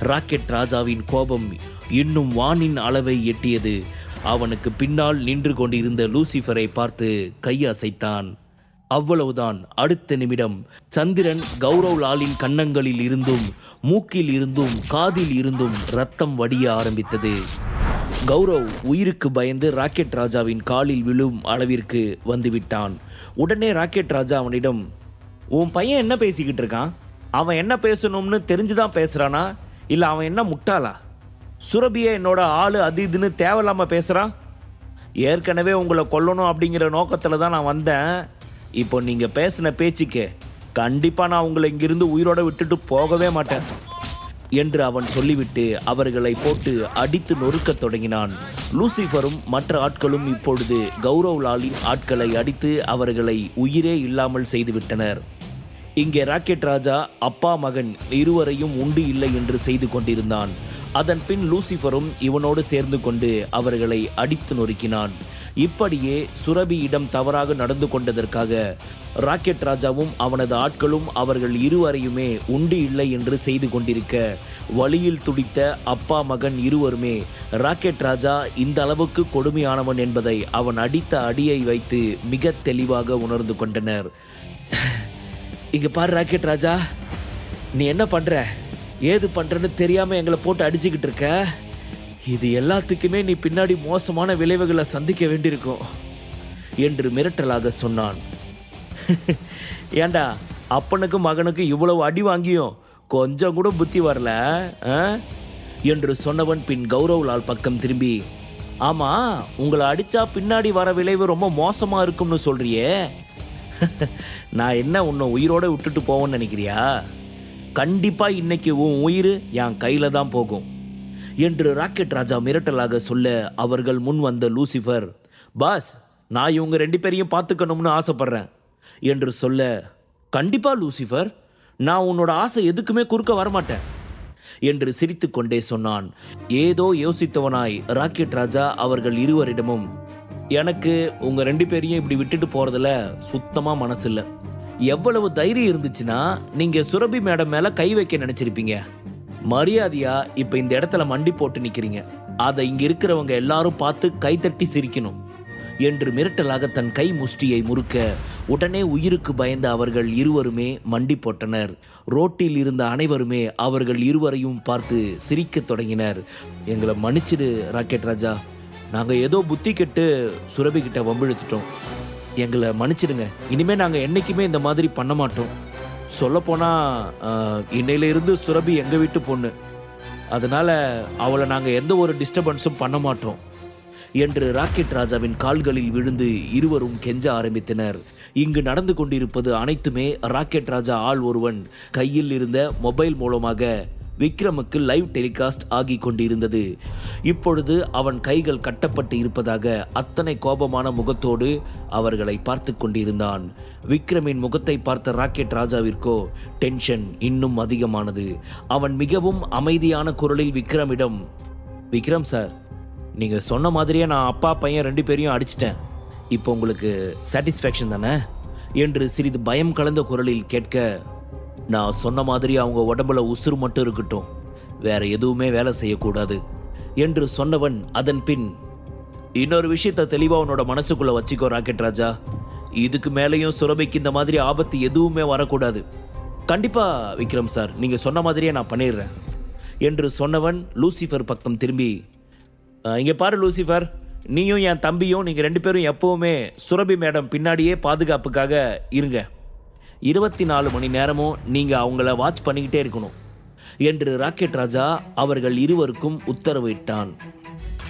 Rocket ராஜாவின் கோபம் இன்னும் வானின் அளவை எட்டியது. அவனுக்கு பின்னால் நின்று கொண்டிருந்த லூசிஃபரை பார்த்து கையசைத்தான். அவ்வளவுதான். அடுத்த நிமிடம் சந்திரன் கௌரவ் லாலின் கன்னங்களில் இருந்தும் மூக்கில் இருந்தும் காதில் இருந்தும் ரத்தம் வடிய ஆரம்பித்தது. கௌரவ் உயிருக்கு பயந்து ராக்கெட் ராஜாவின் காலில் விழும் அளவிற்கு வந்துவிட்டான். உடனே ராக்கெட் ராஜா அவனிடம் உன் பையன் என்ன பேசிக்கிட்டு இருக்கான்? அவன் என்ன பேசணும்னு தெரிஞ்சுதான் பேசுறானா? இல்ல அவன் என்ன முட்டாளா? சுரபிய என்னோட ஆளு அது இதுன்னு தேவையில்லாம பேசுறான் ஏற்கனவே உங்களை கொல்லணும் அப்படிங்கிற நோக்கத்துல தான் நான் வந்தேன். இப்போ நீங்க பேசின பேச்சுக்கு கண்டிப்பா நான் உங்களை இங்கிருந்து உயிரோட விட்டுட்டு போகவே மாட்டேன் என்று அவன் சொல்லிவிட்டு அவர்களை போட்டு அடித்து நொறுக்கத் தொடங்கினான். லூசிஃபரும் மற்ற ஆட்களும் இப்பொழுது கௌரவ் லாலின் ஆட்களை அடித்து அவர்களை உயிரே இல்லாமல் செய்துவிட்டனர். இங்கே ராக்கெட் ராஜா அப்பா மகன் இருவரையும் உண்டு இல்லை என்று செய்து கொண்டிருந்தான். அதன் பின் லூசிஃபரும் இவனோடு சேர்ந்து கொண்டு அவர்களை அடித்து நொறுக்கினான். இப்படியே சுரபியிடம் தவறாக நடந்து கொண்டதற்காக ராக்கெட் ராஜாவும் அவனது ஆட்களும் அவர்கள் இருவரையுமே உண்டு இல்லை என்று செய்து கொண்டிருக்க வழியில் துடித்த அப்பா மகன் இருவருமே ராக்கெட் ராஜா இந்த அளவுக்கு கொடுமையானவன் என்பதை அவன் அடித்த அடியை வைத்து மிக தெளிவாக உணர்ந்து கொண்டனர். இங்க பாரு ராக்கெட் ராஜா. நீ என்ன பண்ற? ஏது பண்றன்னு தெரியாம எங்களை போட்டு அடிச்சுக்கிட்டு இருக்க? இது எல்லாத்துக்குமே நீ பின்னாடி மோசமான விளைவுகளை சந்திக்க வேண்டியிருக்கும். என்று மிரட்டலாக சொன்னான். ஏண்டா அப்பனுக்கும் மகனுக்கும் இவ்வளவு அடி வாங்கியும் கொஞ்சம் கூட புத்தி வரல ஆ? என்று சொன்னவன் பின் கௌரவ்லால் பக்கம் திரும்பி ஆமா உங்களை அடிச்சா பின்னாடி வர விளைவு ரொம்ப மோசமா இருக்கும்னு சொல்றியே. நான் என்ன உன்னை உயிரோடு விட்டுட்டு போவோன்னு நினைக்கிறியா? கண்டிப்பாக இன்னைக்கு உன் உயிர் என் கையில் தான் போகும். என்று ராக்கெட் ராஜா மிரட்டலாக சொல்ல அவர்கள் முன் வந்த லூசிஃபர் பாஸ் நான் இவங்க ரெண்டு பேரையும் பார்த்துக்கணும்னு ஆசைப்பட்றேன். என்று சொல்ல கண்டிப்பாக லூசிஃபர் நான் உன்னோட ஆசை எதுக்குமே குறுக்க வரமாட்டேன். என்று சிரித்துக்கொண்டே சொன்னான். ஏதோ யோசித்தவனாய் ராக்கெட் ராஜா அவர்கள் இருவரிடமும் எனக்கு உங்கள் ரெண்டு பேரையும் இப்படி விட்டுட்டு போகிறதுல சுத்தமாக மனசு எவ்வளவு தைரியம் இருந்துச்சுன்னா நீங்கள் சுரபி மேடம் மேலே கை வைக்க நினச்சிருப்பீங்க. மரியாதையாக இப்போ இந்த இடத்துல மண்டி போட்டு நிற்கிறீங்க அதை இங்கே இருக்கிறவங்க எல்லாரும் பார்த்து கைத்தட்டி சிரிக்கணும். என்று மிரட்டலாக தன் கை முஷ்டியை முறுக்க உடனே உயிருக்கு பயந்த அவர்கள் இருவருமே மண்டி போட்டனர். ரோட்டில் இருந்த அனைவருமே அவர்கள் இருவரையும் பார்த்து சிரிக்கத் தொடங்கினர். எங்களை மன்னிச்சிடு ராக்கெட் ராஜா. நாங்கள் ஏதோ புத்தி கெட்டு சுரபி கிட்ட வம்பிழுத்துட்டோம். எங்களை மன்னிச்சிடுங்க. இனிமேல் நாங்கள் என்னைக்குமே இந்த மாதிரி பண்ண மாட்டோம். சொல்லப்போனால் இன்னையிலிருந்து சுரபி எங்கள் வீட்டு பொண்ணு. அதனால் அவளை நாங்கள் எந்த ஒரு டிஸ்டர்பன்ஸும் பண்ண மாட்டோம். என்று ராக்கெட் ராஜாவின் கால்களில் விழுந்து இருவரும் கெஞ்ச ஆரம்பித்தனர். இங்கு நடந்து கொண்டிருப்பது அனைத்துமே ராக்கெட் ராஜா ஆள் ஒருவன் கையில் இருந்த மொபைல் மூலமாக விக்ரமுக்கு லைவ் டெலிகாஸ்ட் ஆகி கொண்டிருந்தது. இப்பொழுது அவன் கைகள் கட்டப்பட்டு இருப்பதாக அத்தனை கோபமான முகத்தோடு அவர்களை பார்த்து கொண்டிருந்தான். விக்ரமின் முகத்தை பார்த்த ராக்கெட் ராஜாவிற்கோ டென்ஷன் இன்னும் அதிகமானது. அவன் மிகவும் அமைதியான குரலில் விக்ரமிடம் விக்ரம் சார் நீங்க சொன்ன மாதிரியே நான் அப்பா பையன் ரெண்டு பேரையும் அடிச்சிட்டேன். இப்போ உங்களுக்கு சாட்டிஸ்ஃபேக்ஷன் தானே? என்று சிறிது பயம் கலந்த குரலில் கேட்க நான் சொன்ன மாதிரி அவங்க உடம்புல உசுறு மட்டும் இருக்கட்டும். வேற எதுவுமே வேலை செய்யக்கூடாது. என்று சொன்னவன் அதன் பின் இன்னொரு விஷயத்த தெளிவா உன்னோட மனசுக்குள்ள வச்சுக்கோ ராக்கெட் ராஜா. இதுக்கு மேலேயும் சுரபிக்கு இந்த மாதிரி ஆபத்து எதுவுமே வரக்கூடாது. கண்டிப்பா விக்ரம் சார் நீங்க சொன்ன மாதிரியே நான் பண்ணிடுறேன். என்று சொன்னவன் லூசிஃபர் பக்கம் திரும்பி இங்கே இங்க பாரு லூசிஃபர். நீயும் என் தம்பியும் நீங்க ரெண்டு பேரும் எப்பவுமே சுரபி மேடம் பின்னாடியே பாதுகாப்புக்காக இருங்க. இருபத்தி நாலு மணி நேரமும் நீங்கள் அவங்கள வாட்ச் பண்ணிக்கிட்டே இருக்கணும். என்று ராக்கெட் ராஜா அவர்கள் இருவருக்கும் உத்தரவிட்டான்.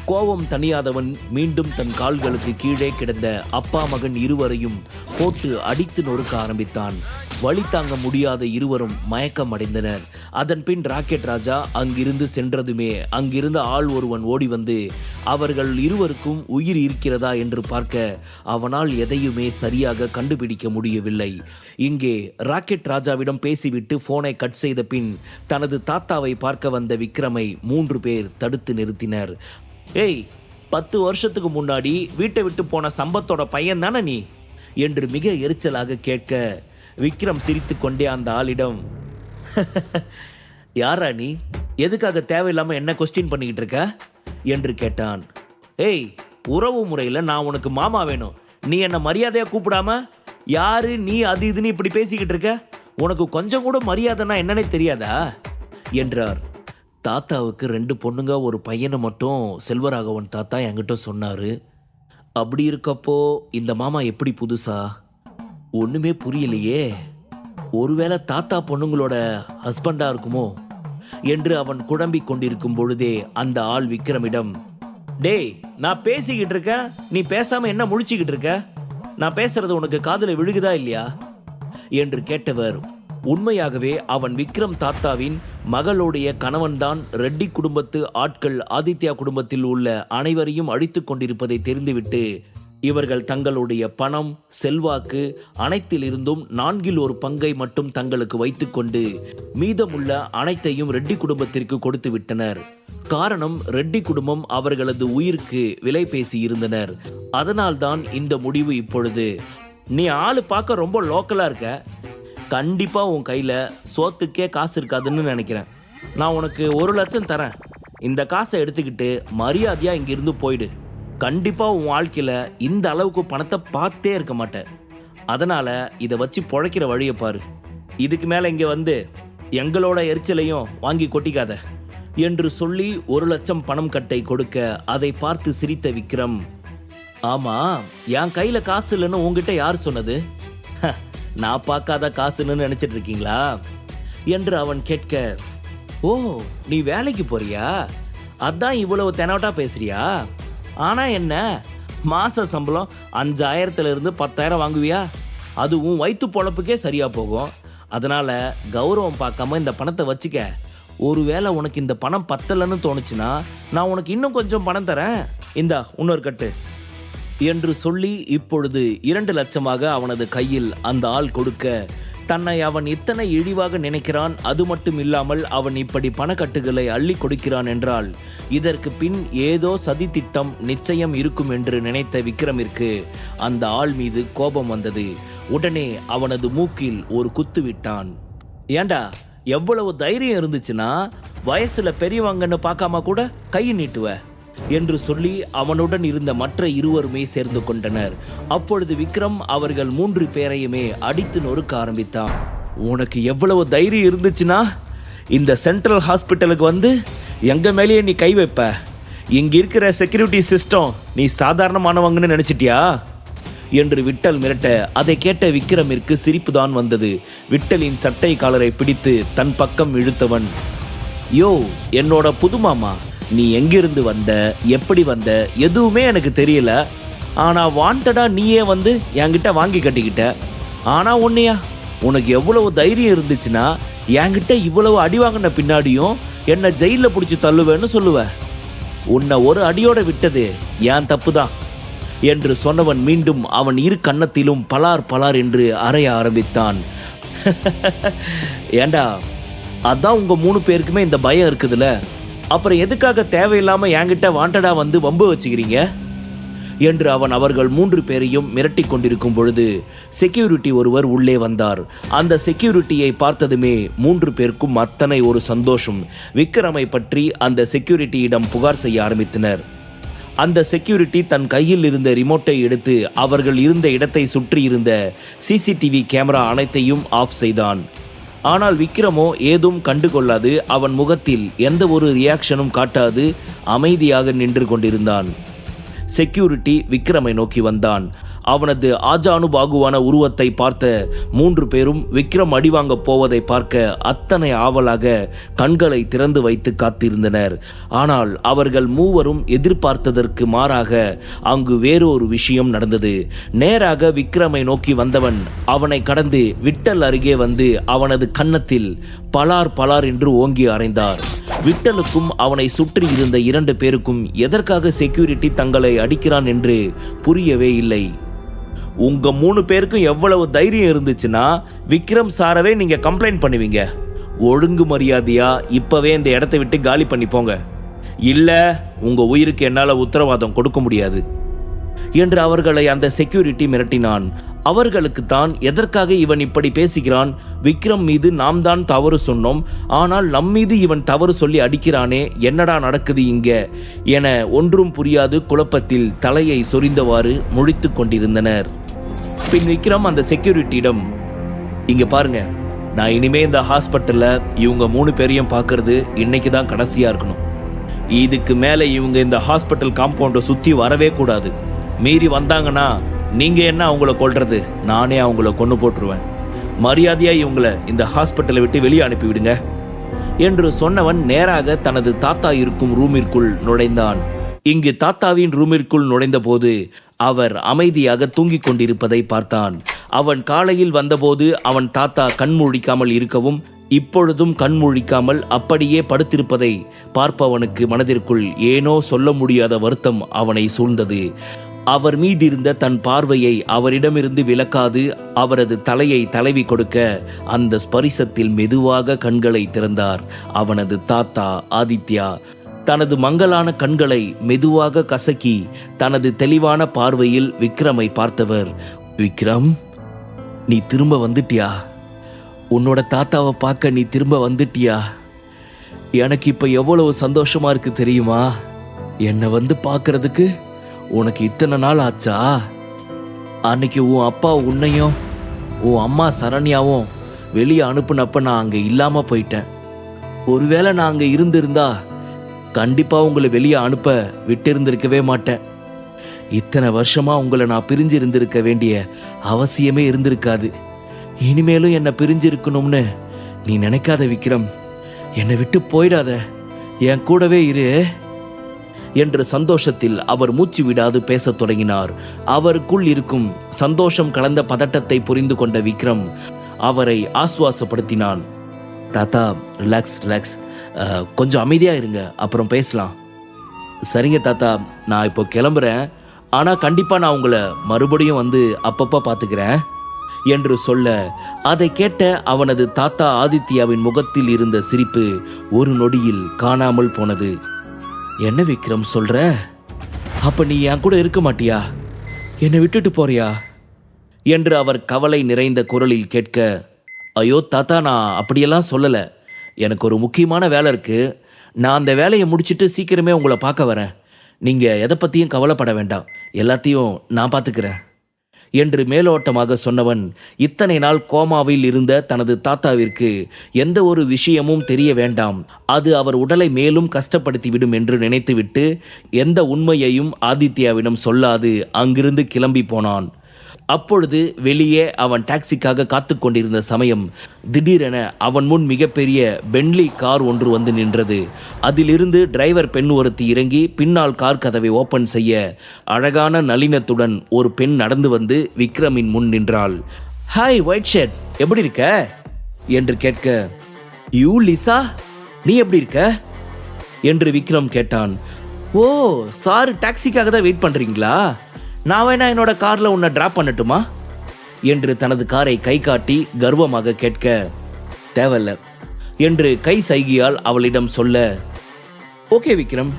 கோபம் தணியாதவன் மீண்டும் தன் கால்களுக்கு கீழே கிடந்த அப்பா மகன் இருவரையும் போட்டு அடித்து நொறுக்க ஆரம்பித்தான். வழி தாங்க முடியாத இருவரும் மயக்கம் அடைந்தனர் அதன் பின் ராக்கெட் ராஜா அங்கிருந்து சென்றதுமே அங்கிருந்த ஆள் ஒருவன் ஓடி வந்து அவர்கள் இருவருக்கும் உயிர் இருக்கிறதா என்று பார்க்க அவனால் எதையுமே சரியாக கண்டுபிடிக்க முடியவில்லை. இங்கே ராக்கெட் ராஜாவிடம் பேசிவிட்டு போனை கட் செய்த பின் தனது தாத்தாவை பார்க்க வந்த விக்ரமை மூன்று பேர் தடுத்து நிறுத்தினர். ஏய் பத்து வருஷத்துக்கு முன்னாடி வீட்டை விட்டு போன சம்பத்தோட பையன் தானே நீ? என்று மிக எரிச்சலாக கேட்க விக்ரம் சிரித்துக்கொண்டே அந்த ஆளிடம் யாரா நீ? எதுக்காக தேவையில்லாம என்ன கொஸ்டின் பண்ணிக்கிட்டு இருக்க? என்று கேட்டான். ஏய் உறவு முறையில் நான் உனக்கு மாமா வேணும். நீ என்ன மரியாதையா கூப்பிடாம? யாரு நீ அது இதுன்னு இப்படி பேசிக்கிட்டு இருக்க? உனக்கு கொஞ்சம் கூட மரியாதைனா என்னன்னே தெரியாதா? என்றார். தாத்தாவுக்கு ரெண்டு பொண்ணுங்க ஒரு பையனை மட்டும் செல்வராகவன் தாத்தா என்கிட்ட சொன்னாரு. அப்படி இருக்கப்போ இந்த மாமா எப்படி புதுசா? ஒண்ணுமே புரியலையே. ஒருவேளை தாத்தா பொண்ணுங்களோட ஹஸ்பண்டா இருக்குமோ? என்று அவன் குழம்பிக் கொண்டிருக்கும் பொழுதே அந்த ஆள் விக்ரமிடம் டேய் நான் பேசிக்கிட்டு இருக்கேன். நீ பேசாம என்ன முழிச்சுக்கிட்டு இருக்க? நான் பேசுறது உனக்கு காதல விழுகுதா இல்லையா? என்று கேட்டவர். உண்மையாகவே அவன் விக்ரம் தாத்தாவின் மகளுடைய கணவன்தான் ரெட்டி குடும்பத்து ஆட்கள் ஆதித்யா குடும்பத்தில் உள்ள அனைவரையும் அழித்துக் கொண்டிருப்பதை தெரிந்துவிட்டு இவர்கள் தங்களுடைய பணம் செல்வாக்கு அனைத்திலிருந்தும் நான்கில் ஒரு பங்கை மட்டும் தங்களுக்கு வைத்துக்கொண்டு மீதமுள்ள அனைத்தையும் ரெட்டி குடும்பத்திற்கு கொடுத்து விட்டனர். காரணம் ரெட்டி குடும்பம் அவர்களது உயிருக்கு விலை பேசி இருந்தனர். அதனால்தான் இந்த முடிவு இப்பொழுது. நீ ஆளு பார்க்க ரொம்ப லோக்கலா இருக்க? கண்டிப்பா உன் கையில சோத்துக்கே காசு இருக்காதுன்னு நினைக்கிறேன். நான் உனக்கு ஒரு லட்சம் தரேன். இந்த காசை எடுத்துக்கிட்டு மரியாதையா இங்கிருந்து போயிடு. கண்டிப்பாக உன் வாழ்க்கையில் இந்த அளவுக்கு பணத்தை பார்த்தே இருக்க மாட்டேன். அதனால் இதை வச்சு பொழைக்கிற வழியை பாரு. இதுக்கு மேலே இங்கே வந்து எங்களோட எரிச்சலையும் வாங்கி கொட்டிக்காத. என்று சொல்லி ஒரு லட்சம் பணம் கட்டை கொடுக்க அதை பார்த்து சிரித்த விக்ரம் ஆமா என் கையில காசு இல்லைன்னு உங்ககிட்ட யார் சொன்னது? "ஹ, நான் பார்க்காத காசுன்னு நினைச்சிட்டு இருக்கீங்களா? என்று அவன் கேட்க ஓ நீ வேலைக்கு போறியா? அதான் இவ்வளவு தெனாவட்டா பேசுறியா? ஆனால் என்ன? மாத சம்பளம் அஞ்சாயிரத்துலேருந்து பத்தாயிரம் வாங்குவியா? அதுவும் வயிற்று பொழப்புக்கே சரியாக போகும். அதனால் கௌரவம் பார்க்காம இந்த பணத்தை வச்சுக்க. ஒருவேளை உனக்கு இந்த பணம் பத்தலைன்னு தோணுச்சுன்னா நான் உனக்கு இன்னும் கொஞ்சம் பணம் தரேன். இந்தா இன்னொரு கட்டு. என்று சொல்லி இப்பொழுது இரண்டு லட்சமாக அவனது கையில் அந்த ஆள் கொடுக்க தன்னை அவன் இத்தனை இழிவாக நினைக்கிறான் அது மட்டும் இல்லாமல் அவன் இப்படி பணக்கட்டுகளை அள்ளி கொடுக்கிறான் என்றால் இதற்கு பின் ஏதோ சதி திட்டம் நிச்சயம் இருக்கும் என்று நினைத்த விக்ரமிற்கு அந்த ஆள் மீது கோபம் வந்தது. உடனே அவனது மூக்கில் ஒரு குத்து விட்டான். ஏண்டா எவ்வளவு தைரியம் இருந்துச்சுன்னா வயசுல பெரியவங்கன்னு பார்க்காம கூட கை நீட்டுவ? என்று சொல்லி அவனுடன் இருந்த மற்ற இருவருமே சேர்ந்து கொண்டனர். அப்பொழுது விக்ரம் அவர்கள் மூன்று பேரையுமே அடித்து நொறுக்க ஆரம்பித்தான். உனக்கு எவ்வளவு தைரியம் இருந்துச்சுன்னா இந்த சென்ட்ரல் ஹாஸ்பிட்டலுக்கு வந்து எங்க மேலேயே நீ கை வைப்ப. இங்க இருக்கிற செக்யூரிட்டி சிஸ்டம் நீ சாதாரணமானவங்கன்னு நினைச்சிட்டியா? என்று விட்டல் மிரட்ட அதை கேட்ட விக்ரமிற்கு சிரிப்பு தான் வந்தது. விட்டலின் சட்டை காலரை பிடித்து தன் பக்கம் இழுத்தவன் யோ என்னோட புதுமாமா நீ எங்கிருந்து வந்த எப்படி வந்த எதுவுமே எனக்கு தெரியல. ஆனால் வாண்டடாக நீயே வந்து என்கிட்ட வாங்கி கட்டிக்கிட்ட. ஆனால் உன்னையா? உனக்கு எவ்வளவு தைரியம் இருந்துச்சுன்னா என்கிட்ட இவ்வளவு அடி வாங்கின பின்னாடியும் என்னை ஜெயிலில் பிடிச்சி தள்ளுவேன்னு சொல்லுவ. உன்னை ஒரு அடியோட விட்டது ஏன் தப்பு தான் என்று சொன்னவன் மீண்டும் அவன் இரு கன்னத்திலும் பலார் பலார் என்று அறைய ஆரம்பித்தான். ஏண்டா அதான் உங்கள் மூணு பேருக்குமே இந்த பயம் இருக்குதுல்ல அப்புறம் எதுக்காக தேவையில்லாம என்கிட்ட வாண்டடா வந்து வம்பு வச்சுக்கிறீங்க? என்று அவன் அவர்கள் மூன்று பேரையும் மிரட்டி கொண்டிருக்கும் பொழுது செக்யூரிட்டி ஒருவர் உள்ளே வந்தார். அந்த செக்யூரிட்டியை பார்த்ததுமே மூன்று பேருக்கும் அத்தனை ஒரு சந்தோஷம். விக்ரமை பற்றி அந்த செக்யூரிட்டியிடம் புகார் செய்ய ஆரம்பித்தனர். அந்த செக்யூரிட்டி தன் கையில் இருந்த ரிமோட்டை எடுத்து அவர்கள் இருந்த இடத்தை சுற்றி இருந்த சிசிடிவி கேமரா அனைத்தையும் ஆஃப் செய்தான். ஆனால் விக்ரமோ ஏதும் கண்டுகொள்ளாது அவன் முகத்தில் எந்த ஒரு ரியாக்ஷனும் காட்டாது அமைதியாக நின்று கொண்டிருந்தான். செக்யூரிட்டி விக்ரமை நோக்கி வந்தான். அவனது ஆஜானுபாகுவான உருவத்தை பார்த்த மூன்று பேரும் விக்ரம் அடிவாங்க போவதை பார்க்க அத்தனை ஆவலாக கண்களை திறந்து வைத்து காத்திருந்தனர். ஆனால் அவர்கள் மூவரும் எதிர்பார்த்ததற்கு மாறாக அங்கு வேறொரு விஷயம் நடந்தது. நேராக விக்ரமை நோக்கி வந்தவன் அவனை கடந்து விட்டல் அருகே வந்து அவனது கன்னத்தில் பலார் பலார் என்று ஓங்கி அறைந்தார். விட்டலுக்கும் அவனை சுற்றி இருந்த இரண்டு பேருக்கும் எதற்காக செக்யூரிட்டி தங்களை அடிக்கிறான் என்று புரியவே இல்லை. உங்க மூணு பேருக்கும் எவ்வளவு தைரியம் இருந்துச்சுன்னா விக்ரம் சாரவே நீங்க கம்ப்ளைண்ட் பண்ணுவீங்க. ஒழுங்கு மரியாதையா இப்பவே இந்த இடத்த விட்டு காலி பண்ணி போங்க. இல்ல உங்க உயிருக்கு என்னால உத்தரவாதம் கொடுக்க முடியாது. என்று அவர்களை அந்த செக்யூரிட்டி மிரட்டினான். அவர்களுக்கு தான் எதற்காக இவன் இப்படி பேசுகிறான்? விக்ரம் மீது நாம் தான் தவறு சொன்னோம். ஆனால் நம் மீது இவன் தவறு சொல்லி அடிக்கிறானே என்னடா நடக்குது இங்க? என ஒன்றும் புரியாது குழப்பத்தில் தலையை சொரிந்தவாறு முழித்து கொண்டிருந்தனர். பின் விக்ரம் அந்த செக்யூரிட்டியிடம் இங்க பாருங்க நான் இனிமே இந்த ஹாஸ்பிட்டல்ல இவங்க மூணு பேரையும் பார்க்கறது இன்னைக்கு தான் கடைசியா இருக்கணும். இதுக்கு மேலே இவங்க இந்த ஹாஸ்பிட்டல் காம்பவுண்டை சுத்தி வரவே கூடாது. மீறி வந்தாங்கன்னா நீங்கள் என்ன அவங்கள கொள்றது நானே அவங்கள கொண்டு போட்டுருவேன். மரியாதையாக இவங்களை இந்த ஹாஸ்பிட்டலை விட்டு வெளியே அனுப்பிவிடுங்க. என்று சொன்னவன் நேராக தனது தாத்தா இருக்கும் ரூமிற்குள் நுழைந்தான். இங்கு தாத்தாவின் ரூமிற்குள் நுழைந்தபோது அவர் அமைதியாக தூங்கிக் கொண்டிருப்பதை பார்த்தான். அவன் காலையில் வந்தபோது அவன் தாத்தா கண்மூழிக்காமல் இருக்கவும் இப்பொழுதும் கண்மூழிக்காமல் அப்படியே படுத்திருப்பதை பார்ப்பவனுக்கு மனதிற்குள் ஏனோ சொல்ல முடியாத வருத்தம் அவனை சூழ்ந்தது. அவர் மீதிருந்த தன் பார்வையை அவரிடமிருந்து விலக்காது அவரது தலையை தலைவி கொடுக்க அந்த ஸ்பரிசத்தில் மெதுவாக கண்களை திறந்தார். அவனது தாத்தா ஆதித்யா தனது மங்களான கண்களை மெதுவாக கசக்கி தனது தெளிவான பார்வையில் விக்ரமை பார்த்தவர். விக்ரம் நீ திரும்ப வந்துட்டியா? உன்னோட தாத்தாவை பார்க்க நீ திரும்ப வந்துட்டியா? எனக்கு இப்ப எவ்வளவு சந்தோஷமா இருக்கு தெரியுமா? என்னை வந்து பார்க்கறதுக்கு உனக்கு இத்தனை நாள் ஆச்சா? அன்னைக்கு உன் அப்பா உன்னையும் உன் அம்மா சரண்யாவும் வெளியே அனுப்புனப்ப நான் அங்கே இல்லாமல் போயிட்டேன். ஒருவேளை நான் அங்கே இருந்திருந்தா கண்டிப்பாக உங்களை வெளியே அனுப்ப விட்டிருந்திருக்கவே மாட்டேன். இத்தனை வருஷமா உங்களை நான் பிரிஞ்சு இருந்திருக்க வேண்டிய அவசியமே இருந்திருக்காது. இனிமேலும் என்னை பிரிஞ்சு இருக்கணும்னு நீ நினைக்காத விக்ரம். என்னை விட்டு போயிடாத. என் கூடவே இரு. என்ற சந்தோஷத்தில் அவர் மூச்சு விடாது பேசத் தொடங்கினார். அவருக்குள் இருக்கும் சந்தோஷம் கலந்த பதட்டத்தை புரிந்து கொண்ட விக்ரம் அவரை ஆசுவாசப்படுத்தினான். தாத்தா ரிலாக்ஸ் ரிலாக்ஸ் கொஞ்சம் அமைதியா இருங்க அப்புறம் பேசலாம். சரிங்க தாத்தா நான் இப்போ கிளம்புறேன். ஆனா கண்டிப்பா நான் உங்களை மறுபடியும் வந்து அப்பப்போ பாத்துக்கிறேன் என்று சொல்ல அதை கேட்ட அவனது தாத்தா ஆதித்யாவின் முகத்தில் இருந்த சிரிப்பு ஒரு நொடியில் காணாமல் போனது. என்ன விக்ரம் சொல்ற? அப்ப நீ என் கூட இருக்க மாட்டியா? என்னை விட்டுட்டு போறியா? என்று அவர் கவலை நிறைந்த குரலில் கேட்க ஐயோ தாத்தா நான் அப்படியெல்லாம் சொல்லல. எனக்கு ஒரு முக்கியமான வேலை இருக்கு. நான் அந்த வேலையை முடிச்சிட்டு சீக்கிரமே உங்களை பார்க்க வரேன். நீங்க எதை பத்தியும் கவலைப்பட வேண்டாம். எல்லாத்தையும் நான் பார்த்துக்கிறேன். என்று மேலோட்டமாக சொன்னவன் இத்தனை நாள் கோமாவில் இருந்த தனது தாத்தாவிற்கு எந்த ஒரு விஷயமும் தெரிய வேண்டாம். அது அவர் உடலை மேலும் கஷ்டப்படுத்திவிடும் என்று நினைத்துவிட்டு எந்த உண்மையையும் ஆதித்யாவிடம் சொல்லாது அங்கிருந்து கிளம்பி போனான். அப்பொழுது வெளியே அவன் டாக்ஸிக்காக காத்து கொண்டிருந்த சமயம் திடீரென அவன் முன் மிகப்பெரிய பென்லி கார் ஒன்று வந்து நின்றது. அதிலிருந்து டிரைவர் பெண் ஒருத்தி இறங்கி பின்னால் கார் கதவை ஓபன் செய்ய அழகான நளினத்துடன் ஒரு பெண் நடந்து வந்து விக்ரமின் முன் நின்றாள். ஹாய் ஒயிட் ஷர்ட் எப்படி இருக்க? என்று கேட்க யூ லிசா. நீ எப்படி இருக்க? என்று விக்ரம் கேட்டான். ஓ சார் டாக்ஸிக்காக தான் வெயிட் பண்றீங்களா? நான் வேணா என்னோட கார்ல உன்னை டிராப் பண்ணட்டுமா? என்று தனது காரை கை காட்டி கர்வமாக கேட்க தேவையில்ல என்று கை சைகியால் அவளிடம் சொல்ல okay Vikram.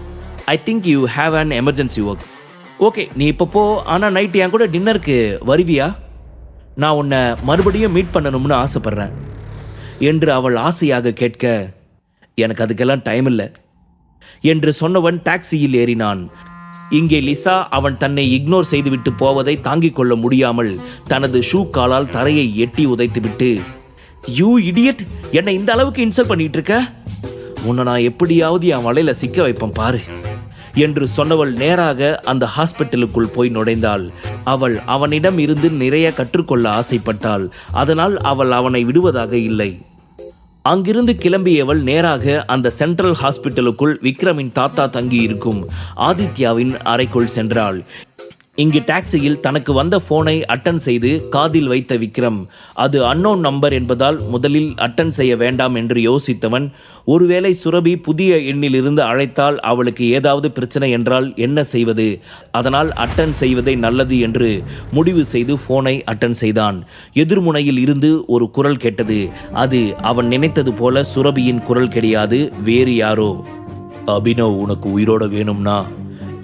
I think you have an emergency work okay நீ இப்போ போ. ஆனால் நைட் என் கூட டின்னருக்கு வருவியா? நான் உன்னை மறுபடியும் மீட் பண்ணணும்னு ஆசைப்பட்றேன் என்று அவள் ஆசையாக கேட்க எனக்கு அதுக்கெல்லாம் டைம் இல்லை என்று சொன்னவன் டாக்ஸியில் ஏறினான். இங்கே லிசா அவன் தன்னை இக்னோர் செய்துவிட்டு போவதை தாங்கிக் கொள்ள முடியாமல் தனது ஷூ காலால் தரையை எட்டி உதைத்துவிட்டு யூ இடியட் என்னை இந்த அளவுக்கு இன்சல்ட் பண்ணிட்டு இருக்க உன்னை நான் எப்படியாவது என் வலையில சிக்க வைப்பேன் பாரு என்று சொன்னவள் நேராக அந்த ஹாஸ்பிட்டலுக்குள் போய் நுழைந்தாள். அவள் அவனிடம் இருந்து நிறைய கற்றுக்கொள்ள ஆசைப்பட்டாள். அதனால் அவள் அவனை விடுவதாக இல்லை. அங்கிருந்து கிளம்பியவள் நேராக அந்த சென்ட்ரல் ஹாஸ்பிட்டலுக்குள் விக்ரமின் தாத்தா தங்கியிருக்கும் ஆதித்யாவின் அறைக்குள் சென்றாள். இங்கு டாக்ஸியில் தனக்கு வந்த போனை அட்டன் செய்து காதில் வைத்த விக்ரம். அது அன்னோன் நம்பர் என்பதால் முதலில் அட்டன் செய்ய வேண்டாம் என்று யோசித்தவன். ஒருவேளை சுரபி புதிய எண்ணிலிருந்து அழைத்தால் அவளுக்கு ஏதாவது பிரச்சனை என்றால் என்ன செய்வது? அதனால் அட்டன் செய்வதே நல்லது என்று முடிவு செய்து போனை அட்டன் செய்தான். எதிர்முனையில் இருந்து ஒரு குரல் கேட்டது. அது அவன் நினைத்தது போல சுரபியின் குரல் கிடையாது வேறு யாரோ. அபினவ் உனக்கு உயிரோட வேணும்னா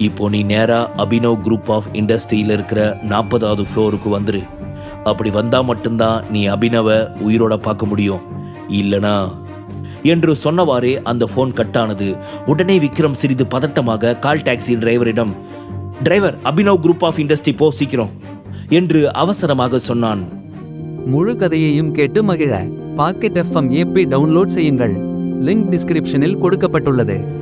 இப்போ நீ நேரா அபினவ் குரூப் ஆஃப் இண்டஸ்ட்ரியில் இருக்கிற நாற்பதாவது ஃப்ளோருக்கு வந்துரு. அப்படி வந்தா மட்டும்தான் நீ அபினவ உயிரோட பார்க்க முடியும். இல்லனா என்று சொன்னவாறே அந்த ஃபோன் கட்டானது உடனே விக்ரம் சிறிது பதட்டமாக call taxi டிரைவரிடம் driver Abhinav group of industry போ சீக்கிரம் என்று அவசரமாக சொன்னான். முழு கதையையும் கேட்டு மகிழ. பாக்கெட் எஃப்எம் ஏபி டவுன்லோட் செய்யுங்கள். லிங்க் டிஸ்கிரிப்ஷனில் கொடுக்கப்பட்டுள்ளது.